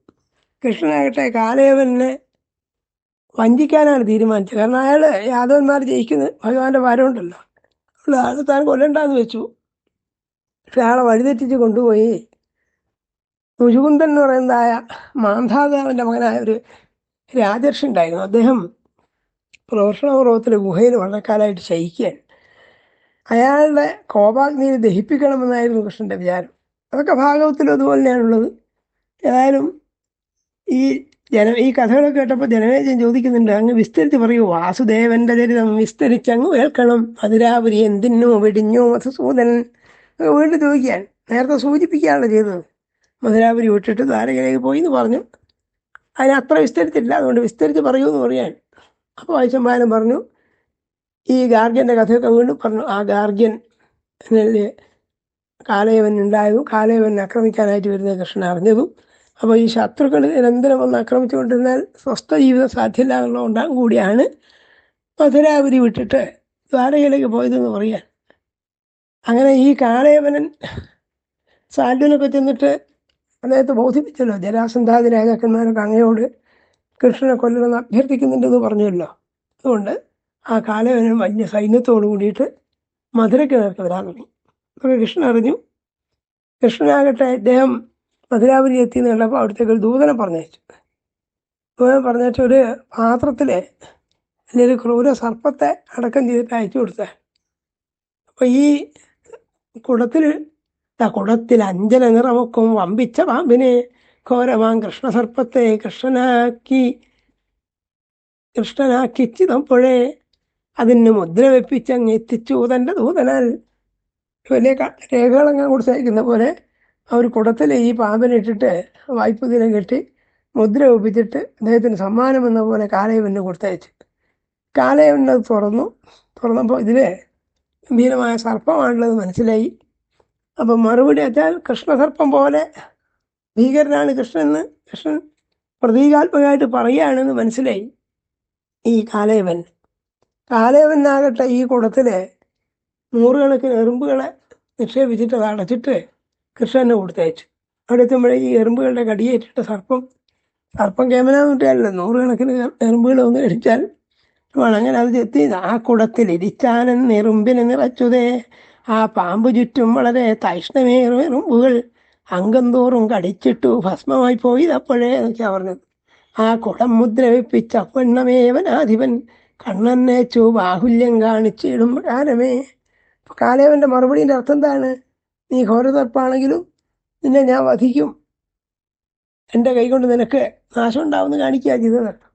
കൃഷ്ണനാകട്ടെ കാലയവനെ വഞ്ചിക്കാനാണ് തീരുമാനിച്ചത്. കാരണം അയാൾ യാദവന്മാർ ജയിക്കുന്നത് ഭഗവാന്റെ വരമുണ്ടല്ലോ അതുകൊണ്ട് താൻ കൊല്ലണ്ടെന്ന് വെച്ചു. പക്ഷെ വഴിതെറ്റിച്ച് കൊണ്ടുപോയി. മുജുകുന്ദൻ എന്ന് പറയുന്നതായ മാന്ധാദേവന്റെ മകനായ ഒരു രാജർഷി ഉണ്ടായിരുന്നു. അദ്ദേഹം പ്രവർഷണപർവത്തിലെ ഗുഹയിൽ വളരെ കാലമായിട്ട് ശയിക്കുകയാണ്. അയാളുടെ കോപാഗ്നിയിൽ ദഹിപ്പിക്കണമെന്നായിരുന്നു കൃഷ്ണന്റെ വിചാരം. അതൊക്കെ ഭാഗവത്തിലും അതുപോലെ തന്നെയാണുള്ളത് ഏതായാലും ഈ ജന ഈ കഥകളൊക്കെ കേട്ടപ്പോൾ ജനമേജൻ ചോദിക്കുന്നുണ്ട് അങ്ങ് വിസ്തരിച്ച് പറയൂ. വാസുദേവന്റെ ചരിതം വിസ്തരിച്ച് അങ്ങ് കേൾക്കണം. മധുരാപുരി എന്തിനോ വെടിഞ്ഞു മധുസൂദനൻ? ഒക്കെ വീണ്ടും ചോദിക്കാൻ നേരത്തെ സൂചിപ്പിക്കുകയാണ് ചെയ്തത്. മധുരാപുരി വിട്ടിട്ട് ദ്വാരകയിലേക്ക് പോയി എന്ന് പറഞ്ഞു. അതിന് അത്ര വിസ്തരിച്ചില്ല അതുകൊണ്ട് വിസ്തരിച്ച് പറയൂ എന്ന് പറയാൻ അപ്പോൾ വൈശമ്പാലൻ പറഞ്ഞു ഈ ഗാർഗ്യന്റെ കഥയൊക്കെ വീണ്ടും പറഞ്ഞു. ആ ഗാർഗ്യൻ കാലയവൻ ഉണ്ടായതും കാലയവൻ ആക്രമിക്കാനായിട്ട് വരുന്ന കൃഷ്ണൻ അറിഞ്ഞതും. അപ്പോൾ ഈ ശത്രുക്കൾ നിരന്തരം വന്ന് ആക്രമിച്ചുകൊണ്ടിരുന്നാൽ സ്വസ്ഥ ജീവിതം സാധ്യമില്ല എന്നുള്ളതുകൊണ്ടാണ് കൂടിയാണ് മധുരാപുരി വിട്ടിട്ട് ദ്വാരകയിലേക്ക് പോയതെന്ന് പറയാൻ. അങ്ങനെ ഈ കാളയവനൻ സാല്വനൊക്കെ ചെന്നിട്ട് അദ്ദേഹത്തെ ബോധിപ്പിച്ചല്ലോ. ജരാസന്ധാതി രാജാക്കന്മാരൊക്കെ അങ്ങയോട് കൃഷ്ണനെ കൊല്ലണമെന്ന് അഭ്യർത്ഥിക്കുന്നുണ്ടെന്ന് പറഞ്ഞല്ലോ അതുകൊണ്ട് ആ കാലവനും വലിയ സൈന്യത്തോട് കൂടിയിട്ട് മധുരയ്ക്ക് നേർക്ക് വരാൻ തുടങ്ങി അപ്പോൾ കൃഷ്ണൻ അറിഞ്ഞു. കൃഷ്ണനാകട്ടെ ഇദ്ദേഹം മധുരാപുരി എത്തി കണ്ടപ്പോൾ അവിടുത്തേക്ക് ഒരു ദൂതനെ പറഞ്ഞയച്ചു. ദൂതനെ പറഞ്ഞിട്ട് ഒരു പാത്രത്തിൽ ഒരു ക്രൂര സർപ്പത്തെ അടക്കം ചെയ്തിട്ട് അയച്ചു കൊടുത്തേ. അപ്പോൾ ഈ കുടത്തിൽ ആ കുടത്തിൽ അഞ്ജന നിറമൊക്കും വമ്പിച്ച പാമ്പിനെ ഘോരമാം കൃഷ്ണസർപ്പത്തെ കൃഷ്ണനാക്കി കൃഷ്ണനാക്കിച്ചിതപ്പോഴേ അതിന് മുദ്ര വെപ്പിച്ചങ്ങ് എത്തിച്ചു തന്റെ ദൂതനാൽ. വലിയ രേഖകളങ്ങ് കൊടുത്തയക്കുന്ന പോലെ ഒരു കുടത്തിൽ ഈ പാമ്പിനെ ഇട്ടിട്ട് വായ്പതിനെ കെട്ടി മുദ്ര ഒപ്പിച്ചിട്ട് അദ്ദേഹത്തിന് സമ്മാനം എന്ന പോലെ കാലയവന് കൊടുത്തയച്ചു. കാലയവൻ അത് തുറന്നു. തുറന്നപ്പോൾ ഇതിൽ ഗംഭീരമായ സർപ്പമാണുള്ളത് മനസ്സിലായി? അപ്പം മറുപടി വെച്ചാൽ കൃഷ്ണസർപ്പം പോലെ ഭീകരനാണ് കൃഷ്ണൻ കൃഷ്ണൻ പ്രതീകാത്മകമായിട്ട് പറയുകയാണെന്ന് മനസ്സിലായി ഈ കാലയവൻ കാലയവനാകട്ടെ ഈ കുടത്തിൽ നൂറുകണക്കിന് എറുമ്പുകളെ നിക്ഷേപിച്ചിട്ട് അടച്ചിട്ട് കൃഷ്ണനെ കൊടുത്തയച്ചു. അവിടെ എത്തുമ്പോഴേ ഈ എറുമ്പുകളുടെ കടിയേറ്റിട്ട് സർപ്പം സർപ്പം കേമനാന്ന് വിട്ടാലല്ലോ നൂറുകണക്കിന് എറുമ്പുകൾ ഒന്ന് കടിച്ചാൽ അങ്ങനെ അത് ചെത്തി ആ കുടത്തിൽ ഇരിച്ചാനൻ നെറുമ്പിനെ നിറച്ചുതേ. ആ പാമ്പ് ചുറ്റും വളരെ തൈഷ്ണമേറും എറുമ്പുകൾ അംഗം തോറും കടിച്ചിട്ടു ഭസ്മമായി പോയി അപ്പോഴേ എന്നൊക്കെയാ പറഞ്ഞത്. ആ കുടം മുദ്ര വെപ്പിച്ച പെണ്ണമേവനാധിപൻ കണ്ണന്നേച്ചു ബാഹുല്യം കാണിച്ചിടും കാലമേ കാലേവന്റെ മറുപടിയുടെ അർത്ഥം എന്താണ്? നീ ഘോരതർപ്പാണെങ്കിലും നിന്നെ ഞാൻ വധിക്കും. എന്റെ കൈകൊണ്ട് നിനക്ക് നാശം ഉണ്ടാവുമെന്ന് കാണിക്കുക ചെയ്തത്.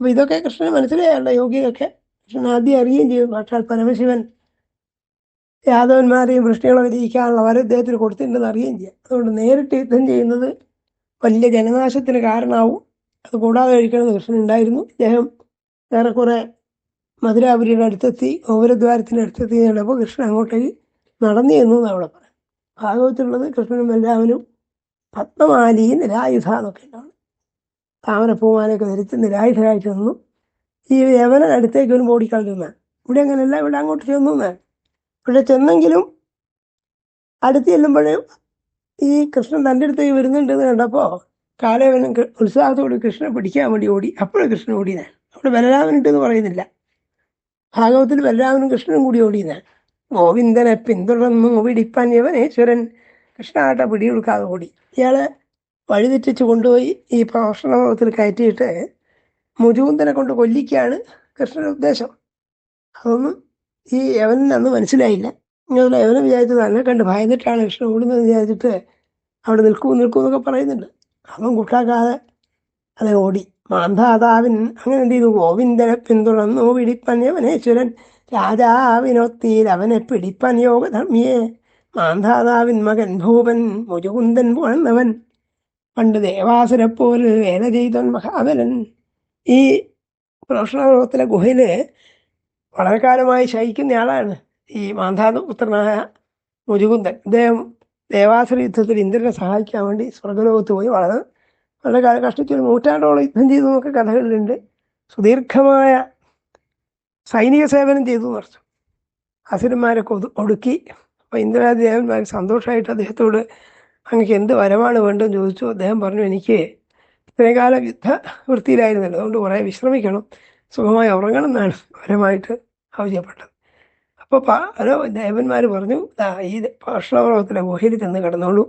അപ്പോൾ ഇതൊക്കെ കൃഷ്ണന് മനസ്സിലായുള്ള യോഗ്യതൊക്കെ കൃഷ്ണൻ ആദ്യം അറിയുകയും ചെയ്തു സാക്ഷാൽ പരമശിവൻ യാദവന്മാരെയും വൃഷ്ടികളൊക്കെ ജയിക്കാനുള്ള വരം ഇദ്ദേഹത്തിന് കൊടുത്തിട്ടുണ്ടെന്ന് അറിയുകയും ചെയ്യാം. അതുകൊണ്ട് നേരിട്ട് യുദ്ധം ചെയ്യുന്നത് വലിയ ജനനാശത്തിന് കാരണമാവും. അത് കൂടാതെ കഴിക്കണമെന്ന് കൃഷ്ണൻ ഉണ്ടായിരുന്നു. ഇദ്ദേഹം ഏറെക്കുറെ മധുരാപുരിയുടെ അടുത്തെത്തി ഗോപുരദ്വാരത്തിന്റെ അടുത്തെത്തി കഴിഞ്ഞപ്പോൾ കൃഷ്ണൻ അങ്ങോട്ടേക്ക് നടന്നു എന്ന് അവിടെ പറയാം ഭാഗവത്തിലുള്ളത് കൃഷ്ണനും എല്ലാവരും പത്മമാലിയും രായുധ എന്നൊക്കെ താമരപ്പൂമാലയൊക്കെ ധരിച്ച് നിരായുധരായിട്ട് നിന്നു. ഈ യവനൻ അടുത്തേക്ക് ഒരു ഓടിക്കളഞ്ഞാണ് ഇവിടെ അങ്ങനെയല്ല ഇവിടെ അങ്ങോട്ട് ചെന്നു ഇവിടെ ചെന്നെങ്കിലും അടുത്ത് ചെല്ലുമ്പോഴും ഈ കൃഷ്ണൻ തന്റെ അടുത്തേക്ക് വരുന്നുണ്ടെന്ന് കണ്ടപ്പോൾ കാലവനും ഉത്സാഹത്തോട് കൃഷ്ണനെ പിടിക്കാൻ വേണ്ടി ഓടി. അപ്പോഴും കൃഷ്ണൻ ഓടിയതാണ് അവിടെ ബലരാമനുണ്ടെന്ന് പറയുന്നില്ല. ഭാഗവത്തിൽ ബലരാമനും കൃഷ്ണനും കൂടി ഓടിയതാണ് ഗോവിന്ദനെ പിന്തുടർന്നു പിടിപ്പാൻ യവനേശ്വരൻ. കൃഷ്ണാട്ട പിടികൊടുക്കാതെ ഓടി. ഇയാളെ വഴിതെറ്റിച്ച് കൊണ്ടുപോയി ഈ പ്രവർത്തനത്തിൽ കയറ്റിയിട്ട് മുരുകുന്ദനെ കൊണ്ട് കൊല്ലിക്കുകയാണ് കൃഷ്ണന്റെ ഉദ്ദേശം. അതൊന്നും ഈ അന്ന് മനസ്സിലായില്ല. ഇങ്ങനെ യവനെ വിചാരിച്ചത് തന്നെ കണ്ട് ഭയന്നിട്ടാണ് കൃഷ്ണൻ ഓടുന്നത് വിചാരിച്ചിട്ട് അവിടെ നിൽക്കൂ നിൽക്കൂ എന്നൊക്കെ പറയുന്നുണ്ട്. അവൻ കുട്ടാക്കാതെ അത് ഓടി. മാന്ധാതാവിൻ അങ്ങനെ എന്ത് ചെയ്തു? ഗോവിന്ദനെ പിന്തുടർന്നു പിടിപ്പൻ യവനേശ്വരൻ. രാജാവിനൊത്തിയിൽ അവനെ പിടിപ്പൻ മാന്ധാതാവിൻ മകൻ ഭൂപൻ മുജുകുന്ദൻ പുണർന്നവൻ പണ്ട് പോര് വേല ചെയ്തൻ മഹാബലൻ. ഈ പ്രശ്നത്തിലെ ഗുഹയിൽ വളരെ കാലമായി ശയിക്കുന്നയാളാണ് ഈ മാന്ധാപുത്രനായ മുജുകുന്ദൻ അദ്ദേഹം ദേവാസുര യുദ്ധത്തിൽ ഇന്ദ്രനെ സഹായിക്കാൻ വേണ്ടി സ്വർഗലോകത്ത് പോയി വളരെ വളരെ കാലം കഷ്ടിച്ച് ഒരു നൂറ്റാണ്ടോളം യുദ്ധം ചെയ്തു എന്നൊക്കെ കഥകളിലുണ്ട്. സുദീർഘമായ സൈനിക സേവനം ചെയ്തു എന്ന് പറഞ്ഞു. അസുരന്മാരൊക്കെ ഒടുക്കി. അപ്പോൾ ഇന്ദ്രാദേവന്മാർ സന്തോഷമായിട്ട് അദ്ദേഹത്തോട് അങ്ങക്ക് എന്ത് വരമാണ് വേണ്ടതെന്ന് ചോദിച്ചു. അദ്ദേഹം പറഞ്ഞു എനിക്ക് ഇത്രയും കാലം യുദ്ധ വൃത്തിയിലായിരുന്നല്ലോ അതുകൊണ്ട് കുറേ വിശ്രമിക്കണം. സുഖമായി ഉറങ്ങണം എന്നാണ് വരമായിട്ട് ആവശ്യപ്പെട്ടത് അപ്പോൾ പലോ ദേവന്മാർ പറഞ്ഞു "ദാ ഈ ഭക്ഷണപർവത്തിലെ ഗുഹയിൽ ചെന്ന് കിടന്നോളൂ.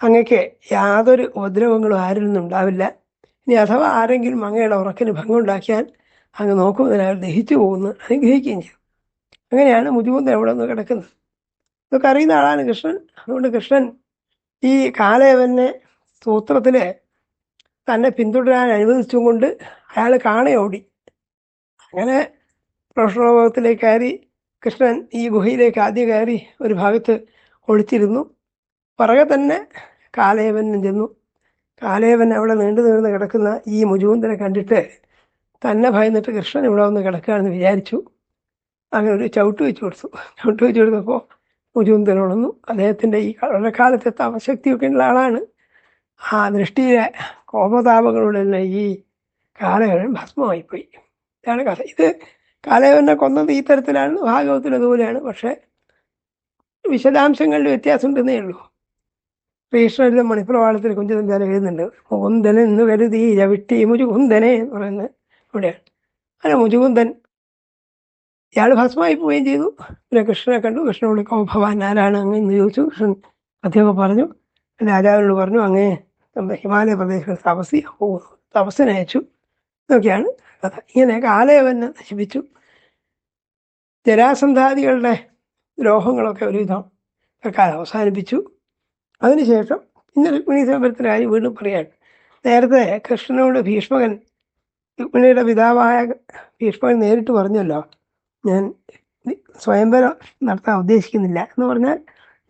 അങ്ങക്ക് യാതൊരു ഉപദ്രവങ്ങളും ആരിൽ നിന്നും ഉണ്ടാവില്ല. ഇനി അഥവാ ആരെങ്കിലും അങ്ങയുടെ ഉറക്കിന് ഭംഗം ഉണ്ടാക്കിയാൽ അങ്ങ് നോക്കുന്നതിന് അയാൾ ദഹിച്ചു പോകുന്നു അനുഗ്രഹിക്കുകയും ചെയ്തു അങ്ങനെയാണ് മുജുകുന്ദൻ അവിടെ നിന്ന് കിടക്കുന്നത്? ഇതൊക്കെ അറിയുന്ന ആളാണ് കൃഷ്ണൻ. അതുകൊണ്ട് കൃഷ്ണൻ ഈ കാലയവനെ സൂത്രത്തിൽ തന്നെ പിന്തുടരാൻ അനുവദിച്ചും കൊണ്ട് അയാൾ കാണയോടി അങ്ങനെ പ്രശ്നലോകത്തിലേക്ക് കയറി കൃഷ്ണൻ ഈ ഗുഹയിലേക്ക് ആദ്യം കയറി ഒരു ഭാഗത്ത് ഒളിച്ചിരുന്നു. പുറകെ തന്നെ കാലയവനും ചെന്നു. കാലയവൻ അവിടെ നീണ്ടു നീർന്ന് കിടക്കുന്ന ഈ മുജുവന്തനെ കണ്ടിട്ട് തന്നെ ഭയന്നിട്ട് കൃഷ്ണൻ ഇവിടെ വന്ന് കിടക്കുകയാണെന്ന് വിചാരിച്ചു. അങ്ങനെ ഒരു ചവിട്ട് വെച്ച് കൊടുത്തു. ചവിട്ട് വെച്ച് കൊടുത്തപ്പോൾ ഉണർന്നു അദ്ദേഹത്തിന്റെ ഈ വളരെക്കാലത്തെ തപശക്തിയൊക്കെ ഉള്ള ആളാണ്. ആ ദൃഷ്ടിയിലെ കോപതാപങ്ങളുടെ തന്നെ ഈ കാലയവൻ ഭസ്മമായിപ്പോയി. ഇതാണ് കഥ. ഇത് കാലയവനെ കൊന്നത് ഈ തരത്തിലാണ് ഭാഗവത്തിൽ പക്ഷേ വിശദാംശങ്ങളിൽ വ്യത്യാസമുണ്ടെന്നേ ഉള്ളൂ. ശ്രീകൃഷ്ണന്റെ മണിപ്രവാളത്തിൽ കുഞ്ചതന്താനം എഴുതുന്നുണ്ട്. മുകുന്ദൻ എന്ന് കരുതി രവിട്ടി മുജുകുന്ദനെ എന്ന് പറയുന്നത് ഇവിടെയാണ്. അങ്ങനെ മുജുകുന്ദൻ ഇയാൾ ഭസ്മമായി പോവുകയും ചെയ്തു. പിന്നെ കൃഷ്ണനെ കണ്ടു. കൃഷ്ണൻ വിളിക്കുമ്പോൾ ഭവാൻ ആരാണ്? അങ്ങ് എന്ന് ചോദിച്ചു. കൃഷ്ണൻ അദ്ദേഹം പറഞ്ഞു. രാജാവിനോട് പറഞ്ഞു അങ്ങേ നമ്മുടെ ഹിമാലയ പ്രദേശങ്ങൾ തപസി തപസ്സിനയച്ചു ഇതൊക്കെയാണ് കഥ. ഇങ്ങനെ കാലയവനെ നശിപ്പിച്ചു. ജരാസന്ധാദികളുടെ ദ്രോഹങ്ങളൊക്കെ ഒരുവിധം തൽക്കാലം അവസാനിപ്പിച്ചു. അതിനുശേഷം പിന്നെ രുക്മിണി സമരത്തിന്റെ കാര്യം വീണ്ടും പറയാൻ നേരത്തെ കൃഷ്ണനോട് ഭീഷ്മകൻ രുക്മിണിയുടെ പിതാവായ ഭീഷ്മകൻ നേരിട്ട് പറഞ്ഞല്ലോ ഞാൻ സ്വയംവരം നടത്താൻ ഉദ്ദേശിക്കുന്നില്ല. എന്ന് പറഞ്ഞാൽ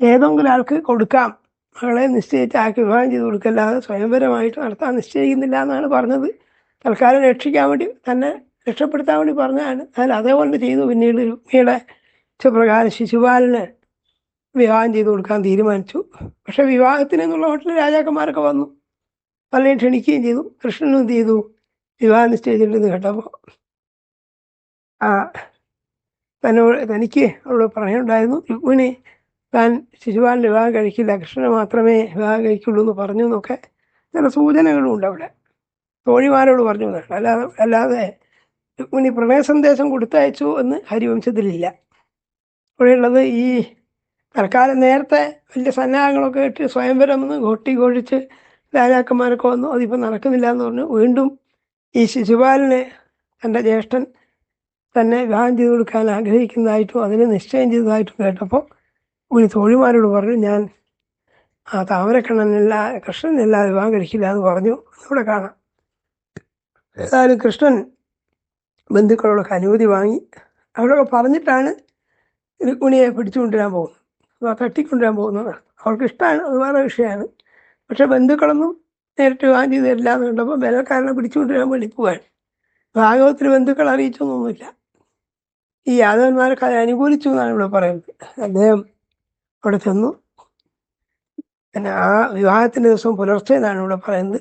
ഏതെങ്കിലും ആൾക്ക് കൊടുക്കാം. മകളെ നിശ്ചയിച്ച് ആൾക്ക് വിവാഹം ചെയ്ത് കൊടുക്കല്ലാതെ സ്വയംവരമായിട്ട് നടത്താൻ നിശ്ചയിക്കുന്നില്ല എന്നാണ് പറഞ്ഞത്. തൽക്കാലം രക്ഷിക്കാൻ വേണ്ടി തന്നെ രക്ഷപ്പെടുത്താൻ വേണ്ടി പറഞ്ഞാണ് അതിൽ അതേപോലെ ചെയ്തു. പിന്നീട് രുക്മിയുടെ ഇഷ്ടപ്രകാരം ശിശുപാലന് വിവാഹം ചെയ്ത് കൊടുക്കാൻ തീരുമാനിച്ചു. പക്ഷെ വിവാഹത്തിന് എന്നുള്ള മട്ടിൽ രാജാക്കന്മാരൊക്കെ വന്നു. പലരെയും ക്ഷണിക്കുകയും ചെയ്തു. കൃഷ്ണനും ചെയ്തു? വിവാഹം നിശ്ചയിച്ചിട്ടുണ്ടെന്ന് കേട്ടപ്പോൾ ആ തന്നോട് തനിക്ക് അവളോട് പറയുന്നുണ്ടായിരുന്നു രുക്മിണി താൻ ശിശുപാലിന് വിവാഹം കഴിക്കില്ല കൃഷ്ണനെ മാത്രമേ വിവാഹം കഴിക്കുള്ളൂ എന്ന് പറഞ്ഞു എന്നൊക്കെ ചില സൂചനകളും ഉണ്ട് അവിടെ. തോഴിമാരോട് പറഞ്ഞു അല്ലാതെ അല്ലാതെ രുക്മിണി പ്രണയ സന്ദേശം കൊടുത്തയച്ചു എന്ന് ഹരിവംശത്തിലില്ല. ഇവിടെയുള്ളത് ഈ തൽക്കാലം നേരത്തെ വലിയ സന്നാഹങ്ങളൊക്കെ ഇട്ട് സ്വയംവരം ഒന്ന് കൊട്ടി കൊഴിച്ച് രാജാക്കന്മാരൊക്കെ വന്നു. അതിപ്പോൾ നടക്കുന്നില്ല എന്ന് പറഞ്ഞു. വീണ്ടും ഈ ശിശുപാലിനെ തന്റെ ജ്യേഷ്ഠൻ തന്നെ വിവാഹം ചെയ്ത് കൊടുക്കാൻ ആഗ്രഹിക്കുന്നതായിട്ടും അതിന് നിശ്ചയം ചെയ്തതായിട്ടും കേട്ടപ്പോൾ ഒരു തോഴിമാരോട് പറഞ്ഞു ഞാൻ ആ താമരക്കണ്ണനില്ല കൃഷ്ണനില്ല വിവാഹം കഴിക്കില്ല എന്ന് പറഞ്ഞു. ഇവിടെ കാണാം. ഏതായാലും കൃഷ്ണൻ ബന്ധുക്കളോടൊക്കെ അനുമതി വാങ്ങി. അവരൊക്കെ പറഞ്ഞിട്ടാണ് രുക്മിണിയെ പിടിച്ചുകൊണ്ടുവരാൻ പോകുന്നത്. തട്ടിക്കൊണ്ടുവരാൻ പോകുന്നതാണ് അവൾക്ക് ഇഷ്ടമാണ് അത് വേറെ വിഷയമാണ്. പക്ഷെ ബന്ധുക്കളൊന്നും നേരിട്ട് വിവാഹം ചെയ്ത് തരില്ല എന്ന് കണ്ടപ്പോൾ ബലക്കാരനെ പിടിച്ചുകൊണ്ടുവരാൻ വേണ്ടി പോവാണ്. ഭാഗവത്തിൽ ബന്ധുക്കൾ അറിയിച്ചൊന്നുമില്ല. ഈ യാദവന്മാർക്ക് അത് അനുകൂലിച്ചു എന്നാണ് ഇവിടെ പറയുന്നത്. അദ്ദേഹം അവിടെ ചെന്നു. പിന്നെ ആ വിവാഹത്തിന്റെ ദിവസം പുലർച്ചെ എന്നാണ് ഇവിടെ പറയുന്നത്.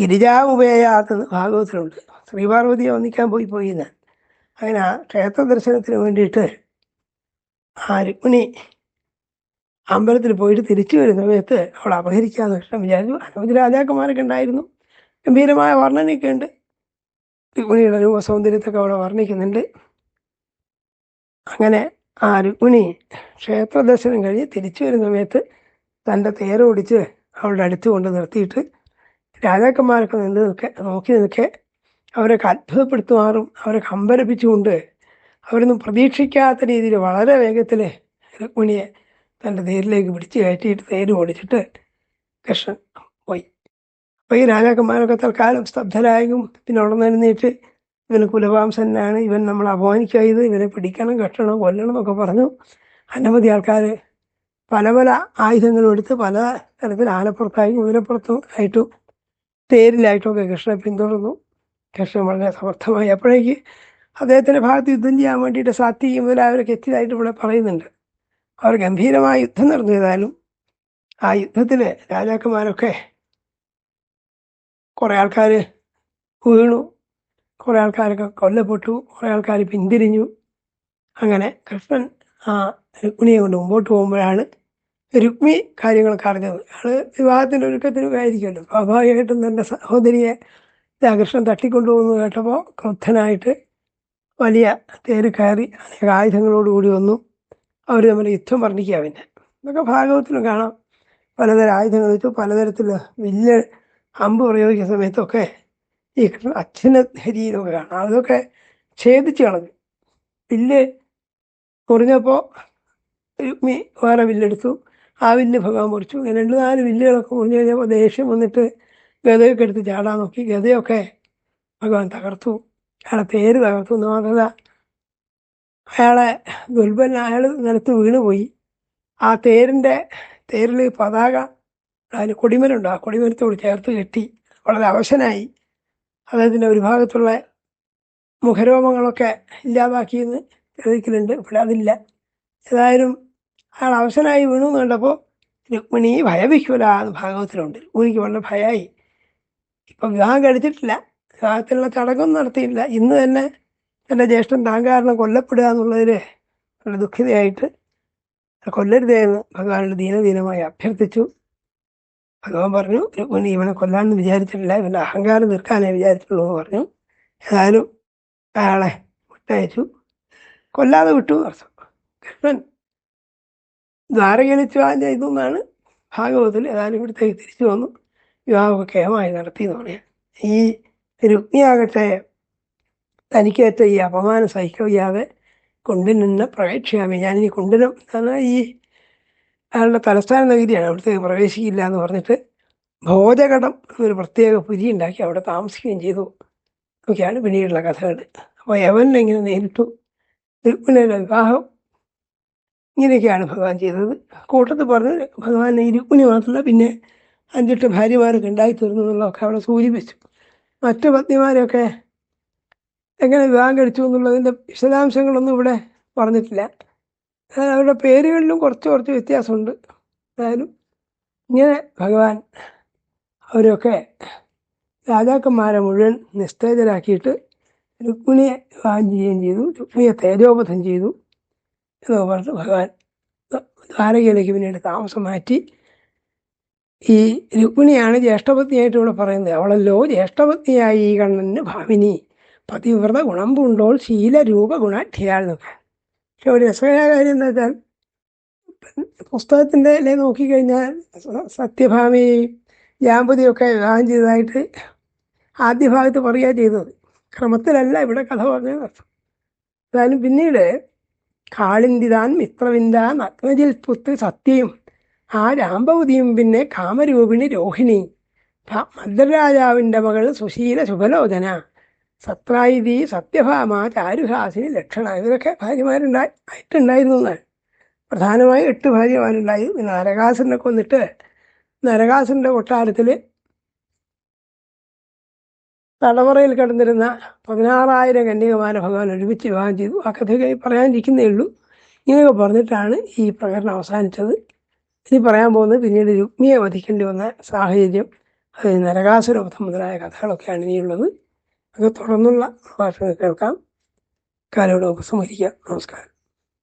ഗിരിജാമുപേയാത്തെന്ന് ഭാഗവത്തിലുണ്ട് ശ്രീപാർവതിയെ വന്നിക്കാൻ പോയി പോയി ഞാൻ അങ്ങനെ ആ ക്ഷേത്ര ദർശനത്തിന് വേണ്ടിയിട്ട് ആ രുക്മിണി അമ്പലത്തിൽ പോയിട്ട് തിരിച്ചു വരുന്ന സമയത്ത് അവൾ അപഹരിക്കാന്ന് കൃഷ്ണൻ വിചാരിച്ചു. അനവധി രാജാക്കന്മാരൊക്കെ ഉണ്ടായിരുന്നു. ഗംഭീരമായ വർണനയൊക്കെ ഉണ്ട്. രുക്മിണിയുടെ രൂപ സൗന്ദര്യത്തൊക്കെ അവിടെ വർണിക്കുന്നുണ്ട്. അങ്ങനെ ആ രുക്മിണി ക്ഷേത്ര ദർശനം കഴിഞ്ഞ് തിരിച്ചു വരുന്ന സമയത്ത് തന്റെ തേരോടിച്ച് അവളുടെ അടുത്ത് കൊണ്ട് നിർത്തിയിട്ട് രാജാക്കന്മാരൊക്കെ നിന്ന് നിൽക്കെ നോക്കി നിൽക്കെ അവരൊക്കെ അത്ഭുതപ്പെടുത്തുമാറും അവരെ കമ്പരപ്പിച്ചുകൊണ്ട് അവരൊന്നും പ്രതീക്ഷിക്കാത്ത രീതിയിൽ വളരെ വേഗത്തിൽ രുക്മിണിയെ തന്റെ തേരിലേക്ക് പിടിച്ച് കയറ്റിയിട്ട് തേര് ഓടിച്ചിട്ട് കൃഷ്ണൻ പോയി. അപ്പോൾ ഈ രാജാക്കന്മാരൊക്കെ തൽക്കാലം സ്തബ്ധരായും പിന്നെ എഴുന്നേറ്റ് ഇവന് കുലവാംസനാണ് ഇവൻ നമ്മൾ അപമാനിക്കായത് ഇവനെ പിടിക്കണം കെട്ടണം കൊല്ലണം എന്നൊക്കെ പറഞ്ഞു. അനവധി ആൾക്കാർ പല പല ആയുധങ്ങളും എടുത്ത് പല തരത്തിൽ ആനപ്പുറത്തായും കുതിരപ്പുറത്തും ആയിട്ടും തേരിലായിട്ടുമൊക്കെ കൃഷ്ണനെ പിന്തുടർന്നു. കൃഷ്ണൻ വളരെ സമർത്ഥമായി. അപ്പോഴേക്ക് അദ്ദേഹത്തിന്റെ ഭാഗത്ത് യുദ്ധം ചെയ്യാൻ വേണ്ടിയിട്ട് സാത്വിക മുതലായവരൊക്കെ എത്തിയതായിട്ട് ഇവിടെ പറയുന്നുണ്ട്. അവർ ഗംഭീരമായ യുദ്ധം നടന്നു. ചെയ്താലും ആ യുദ്ധത്തിൽ രാജാക്കന്മാരൊക്കെ കുറേ ആൾക്കാർ വീണു. കുറേ ആൾക്കാരൊക്കെ കൊല്ലപ്പെട്ടു കുറേ ആൾക്കാർ പിന്തിരിഞ്ഞു. അങ്ങനെ കൃഷ്ണൻ ആ രുക്മിണിയെ കൊണ്ട് മുമ്പോട്ട് പോകുമ്പോഴാണ് രുക്മി കാര്യങ്ങളൊക്കെ അറിഞ്ഞത്. അയാൾ വിവാഹത്തിന്റെ ഒരുക്കത്തിനും ആയിരിക്കുമല്ലോ സ്വാഭാവികമായിട്ടും തന്റെ സഹോദരിയെ ഇതാ കൃഷ്ണൻ തട്ടിക്കൊണ്ടുപോകുന്നു കേട്ടപ്പോൾ ക്രുദ്ധനായിട്ട് വലിയ തേര് കയറി അനേക ആയുധങ്ങളോടുകൂടി വന്നു. അവർ തമ്മിൽ യുദ്ധം വർണിക്കുക പിന്നെ. ഇതൊക്കെ ഭാഗവത്തിലും കാണാം. പലതരം ആയുധങ്ങൾ വെച്ചു. പലതരത്തിൽ വില്ല് അമ്പ് പ്രയോഗിക്കുന്ന സമയത്തൊക്കെ ഈ അച്ഛന് ഹരി കാണാം. അതൊക്കെ ഛേദിച്ച് കളഞ്ഞു. വില്ല് മുറിഞ്ഞപ്പോൾ രുക്മി വേറെ വില്ലെടുത്തു. ആ വില്ല് ഭഗവാൻ മുറിച്ചു. ഇങ്ങനെ രണ്ട് നാല് വില്ലുകളൊക്കെ മുറിഞ്ഞു കഴിഞ്ഞപ്പോൾ ദേഷ്യം വന്നിട്ട് ഗതയൊക്കെ എടുത്ത് ചാടാൻ നോക്കി. ഗതയൊക്കെ ഭഗവാൻ തകർത്തു. അയാളെ പേര് തകർത്തു. എന്ന് മാത്രമല്ല അയാളെ ദുർബലൻ അയാൾ നിലത്ത് വീണുപോയി. ആ തേരിന്റെ തേരിൽ പതാക അതിന് കൊടിമരുണ്ട്. ആ കൊടിമരത്തോട് ചേർത്ത് കെട്ടി. വളരെ അവശനായി. അദ്ദേഹത്തിന്റെ ഒരു ഭാഗത്തുള്ള മുഖരോമങ്ങളൊക്കെ ഇല്ലാതാക്കിയെന്ന് തെളിയിക്കലുണ്ട് ഇവിടെ അതില്ല. ഏതായാലും അയാൾ അവസനായി വീണു എന്ന് കണ്ടപ്പോൾ രുക്മിണി ഭയവിഹ്വല എന്ന് ഭാഗവത്തിലുണ്ട് രുക്മിണിക്ക് വളരെ ഭയമായി ഇപ്പം വിവാഹം കഴിച്ചിട്ടില്ല. വിവാഹത്തിനുള്ള ചടങ്ങൊന്നും നടത്തിയില്ല. ഇന്ന് തന്നെ എന്റെ ജ്യേഷ്ഠൻ താൻ കാരണം കൊല്ലപ്പെടുക എന്നുള്ളതിൽ വളരെ ദുഃഖിതയായിട്ട് കൊല്ലരുതേ എന്ന് ഭഗവാനോട് ദീനദീനമായി അഭ്യർത്ഥിച്ചു. ഭഗവാൻ പറഞ്ഞു രുക്മിണി ഇവനെ കൊല്ലാമെന്ന് വിചാരിച്ചിട്ടില്ല ഇവന്റെ അഹങ്കാരം തീർക്കാനേ വിചാരിച്ചുള്ളൂ എന്ന് പറഞ്ഞു. ഏതായാലും അയാളെ വിട്ടയച്ചു. കൊല്ലാതെ വിട്ടു അർത്ഥം കൃഷ്ണൻ വിവാഹം ചെയ്തു എന്നാണ് ഭാഗവതത്തിൽ ഏതായാലും ഇവിടുത്തേക്ക് തിരിച്ചു വന്നു. വിവാഹമൊക്കെ കേമായി നടത്തി എന്ന് പറയാം ഈ രുക്മിയാകട്ടെ തനിക്കേറ്റ ഈ അപമാനം സഹിക്കവയ്യാതെ കൊണ്ടിനെ പ്രവേക്ഷിക്കാമേ ഞാനിനി എന്നാൽ ഈ അയാളുടെ തലസ്ഥാന നഗരിയാണ് അവിടുത്തെ പ്രവേശിക്കില്ല എന്ന് പറഞ്ഞിട്ട് ഭോജകടം എന്നൊരു പ്രത്യേക പുരി ഉണ്ടാക്കി അവിടെ താമസിക്കുകയും ചെയ്തു. ഒക്കെയാണ് പിന്നീടുള്ള കഥകൾ. അപ്പോൾ യവനെ ഇങ്ങനെ നേരിട്ടു. രുക്മിണിയുടെ വിവാഹം. ഇങ്ങനെയൊക്കെയാണ് ഭഗവാൻ ചെയ്തത്. കൂട്ടത്തിൽ പറഞ്ഞ് ഭഗവാൻ ഈ രുക്മിണി മാത്രമല്ല പിന്നെ അഞ്ചെട്ട് ഭാര്യമാരൊക്കെ ഉണ്ടായി തീർന്നു എന്നുള്ളതൊക്കെ അവിടെ സൂചിപ്പിച്ചു. മറ്റു പത്നിമാരെയൊക്കെ എങ്ങനെ വിവാഹം കഴിച്ചു എന്നുള്ളതിന്റെ വിശദാംശങ്ങളൊന്നും ഇവിടെ പറഞ്ഞിട്ടില്ല. അവരുടെ പേരുകളിലും കുറച്ച് കുറച്ച് വ്യത്യാസമുണ്ട്. അതായാലും ഇങ്ങനെ ഭഗവാൻ അവരൊക്കെ രാജാക്കന്മാരെ മുഴുവൻ നിസ്തേജരാക്കിയിട്ട് രുക്മിണിയെ വിവാഹം ചെയ്യുകയും ചെയ്തു. രുക്മിയെ തേജോപഥം ചെയ്തു. എന്ന് പറഞ്ഞ് ഭഗവാൻ ദ്വാരകയിലേക്ക് പിന്നീട് താമസം മാറ്റി. ഈ രുക്മിണിയാണ് ജ്യേഷ്ഠപത്നിയായിട്ട് ഇവിടെ പറയുന്നത്. അവളല്ലോ ജ്യേഷ്ഠപത്നിയായി ഈ കണ്ണന് ഭാവിനി പതിവ്രത ഗുണം പൂണ്ടോൾ ശീലരൂപ ഗുണാഠ്യാൽ എന്നൊക്കെ. പക്ഷെ ഒരു രസകരമായ കാര്യം എന്താ വെച്ചാൽ പുസ്തകത്തിന്റെ നോക്കിക്കഴിഞ്ഞാൽ സത്യഭാമിയെയും സത്യഭാമി ജാമ്പതിയൊക്കെ വിവാഹം ചെയ്തതായിട്ട് ആദ്യ ഭാഗത്ത് പറയുക ചെയ്തത്. ക്രമത്തിലല്ല ഇവിടെ കഥ പറഞ്ഞത്. അർത്ഥം എന്തായാലും പിന്നീട് കാളിന്തിതാൻ മിത്രവിന്ദാൻ അഗ്നജിൽ പുത്രി സത്യയും ആ രാംഭവതിയും പിന്നെ കാമരൂപിണി രോഹിണി മദ്രരാജാവിന്റെ മകൾ സുശീല ശുഭലോചന സത്രായിതി സത്യഭാമ ചാരുഹാസിനി ലക്ഷണ ഇവരൊക്കെ ഭാര്യമാരുണ്ടായി ആയിട്ടുണ്ടായിരുന്നു എന്നാണ് പ്രധാനമായും എട്ട് ഭാര്യമാരുണ്ടായി. നരകാസുരനെ കൊന്നിട്ട് നരകാസുരന്റെ കൊട്ടാരത്തിൽ തടവറയിൽ കിടന്നിരുന്ന പതിനാറായിരം കന്യകമാരെ ഭഗവാൻ ഒരുമിച്ച് വിവാഹം ചെയ്തു. ആ കഥയൊക്കെ പറയാനിരിക്കുന്നേ ഉള്ളൂ. ഇങ്ങനെയൊക്കെ പറഞ്ഞിട്ടാണ് ഈ പ്രകടനം അവസാനിച്ചത്. ഇനി പറയാൻ പോകുന്നത് പിന്നീട് രുക്മിയെ വധിക്കേണ്ടി വന്ന സാഹചര്യം അത് നരകാസുരവധം മുതലായ കഥകളൊക്കെയാണ് ഇനിയുള്ളത്. അത് തുടർന്നുള്ള ഭാഷകൾ കേൾക്കാം. കാലോട് ഉപസംഹരിക്കാം നമസ്കാരം.